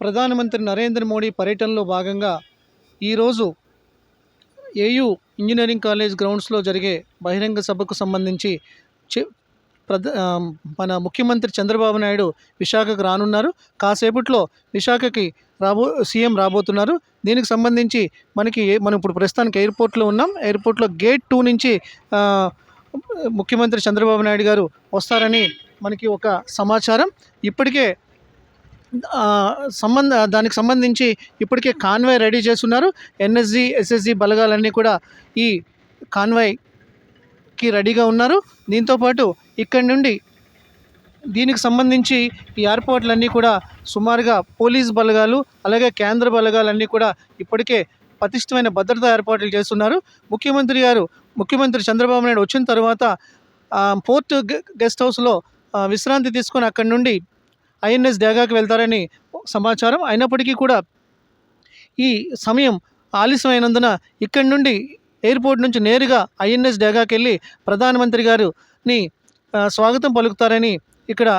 ప్రధానమంత్రి నరేంద్ర మోడీ పర్యటనలో భాగంగా ఈరోజు ఏయూ ఇంజనీరింగ్ కాలేజ్ గ్రౌండ్స్లో జరిగే బహిరంగ సభకు సంబంధించి చె మన ముఖ్యమంత్రి చంద్రబాబు నాయుడు విశాఖకు రానున్నారు. కాసేపట్లో విశాఖకి రాబో సీఎం రాబోతున్నారు. దీనికి సంబంధించి మనకి మనం ఇప్పుడు ప్రస్తుతానికి ఎయిర్పోర్ట్లో ఉన్నాం. ఎయిర్పోర్ట్లో గేట్ టూ నుంచి ముఖ్యమంత్రి చంద్రబాబు నాయుడు గారు వస్తారని మనకి ఒక సమాచారం. ఇప్పటికే సంబంధ దానికి సంబంధించి ఇప్పటికే కాన్వాయ్ రెడీ చేస్తున్నారు. ఎన్ఎస్జి ఎస్ఎస్జి బలగాలన్నీ కూడా ఈ కాన్వాయ్కి రెడీగా ఉన్నారు. దీంతోపాటు ఇక్కడి నుండి దీనికి సంబంధించి ఈ ఏర్పాట్లన్నీ కూడా సుమారుగా పోలీస్ బలగాలు అలాగే కేంద్ర బలగాలన్నీ కూడా ఇప్పటికే పటిష్టమైన భద్రతా ఏర్పాట్లు చేస్తున్నారు. ముఖ్యమంత్రి గారు ముఖ్యమంత్రి చంద్రబాబు నాయుడు వచ్చిన తర్వాత పోర్ట్ గె- గెస్ట్ హౌస్లో విశ్రాంతి తీసుకొని అక్కడి నుండి ఐఎన్ఎస్ దేగాకు వెళ్తారని సమాచారం అయినప్పటికీ కూడా ఈ సమయం ఆలస్యమైనందున ఇక్కడి నుండి ఎయిర్పోర్ట్ నుంచి నేరుగా ఐఎన్ఎస్ డేగాకి వెళ్ళి ప్రధానమంత్రి గారుని స్వాగతం పలుకుతారని ఇక్కడ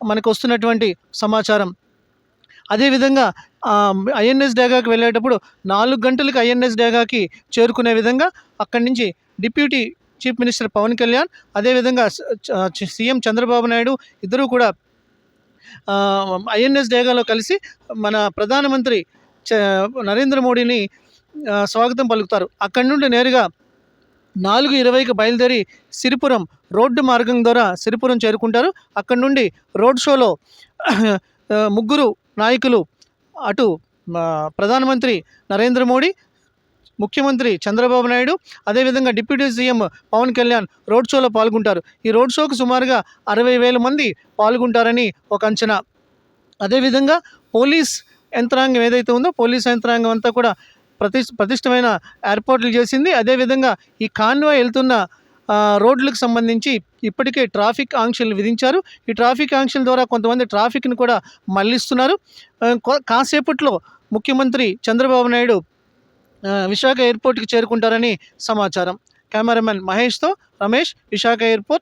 మనకు వస్తున్నటువంటి సమాచారం. అదేవిధంగా ఐఎన్ఎస్ డేగాకి వెళ్ళేటప్పుడు నాలుగు గంటలకు ఐఎన్ఎస్ డేగాకి చేరుకునే విధంగా అక్కడి నుంచి deputy chief minister Pawan Kalyan అదేవిధంగా సీఎం చంద్రబాబు నాయుడు ఇద్దరూ కూడా ఐఎన్ఎస్ డేగాలో కలిసి మన ప్రధానమంత్రి నరేంద్ర మోడీని స్వాగతం పలుకుతారు. అక్కడి నుండి నేరుగా నాలుగు ఇరవైకి బయలుదేరి సిరిపురం రోడ్డు మార్గం ద్వారా సిరిపురం చేరుకుంటారు. అక్కడి నుండి రోడ్ షోలో ముగ్గురు నాయకులు అటు ప్రధానమంత్రి నరేంద్ర మోడీ ముఖ్యమంత్రి చంద్రబాబు నాయుడు అదేవిధంగా deputy CM Pawan Kalyan road షోలో పాల్గొంటారు. ఈ రోడ్ షోకు సుమారుగా అరవై వేల మంది పాల్గొంటారని ఒక అంచనా. అదేవిధంగా పోలీస్ యంత్రాంగం ఏదైతే ఉందో పోలీస్ యంత్రాంగం అంతా కూడా ప్రతి ప్రతిష్టమైన ఏర్పాట్లు చేసింది. అదేవిధంగా ఈ కాన్వాయ్ వెళ్తున్న రోడ్లకు సంబంధించి ఇప్పటికే ట్రాఫిక్ ఆంక్షలు విధించారు. ఈ ట్రాఫిక్ ఆంక్షల ద్వారా కొంతమంది ట్రాఫిక్ని కూడా మళ్ళిస్తున్నారు. కాసేపట్లో ముఖ్యమంత్రి చంద్రబాబు నాయుడు విశాఖ ఎయిర్పోర్ట్కి చేరుకుంటారని సమాచారం. కెమెరామెన్ మహేష్తో రమేష్ విశాఖ ఎయిర్పోర్ట్